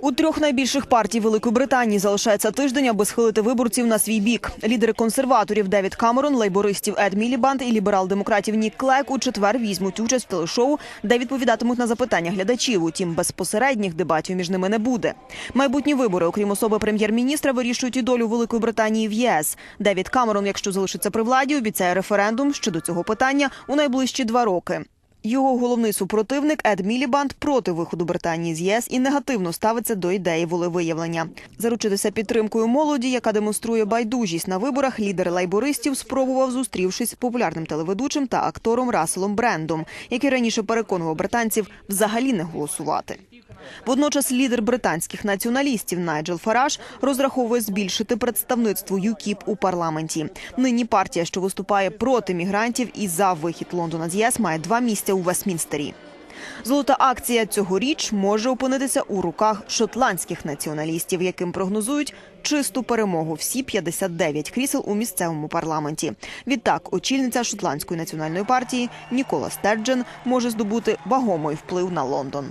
У трьох найбільших партій Великої Британії залишається тиждень, аби схилити виборців на свій бік. Лідери консерваторів Девід Камерон, лейбористів Ед Мілібанд і ліберал-демократів Нік Клек у четвер візьмуть участь в телешоу, де відповідатимуть на запитання глядачів. Утім, безпосередніх дебатів між ними не буде. Майбутні вибори, окрім особи прем'єр-міністра, вирішують і долю Великої Британії в ЄС. Девід Камерон, якщо залишиться при владі, обіцяє референдум щодо цього питання у найближчі два роки. Його головний супротивник Ед Мілібанд проти виходу Британії з ЄС і негативно ставиться до ідеї волевиявлення. Заручитися підтримкою молоді, яка демонструє байдужість на виборах, лідер лайбористів спробував зустрівшись з популярним телеведучим та актором Расселом Брендом, який раніше переконував британців взагалі не голосувати. Водночас лідер британських націоналістів Найджел Фараж розраховує збільшити представництво ЮКІП у парламенті. Нині партія, що виступає проти мігрантів і за вихід Лондона з ЄС, має два місця у Вестмінстері. Золота акція цьогоріч може опинитися у руках шотландських націоналістів, яким прогнозують чисту перемогу всі 59 крісел у місцевому парламенті. Відтак, очільниця шотландської національної партії Нікола Стерджен може здобути вагомий вплив на Лондон.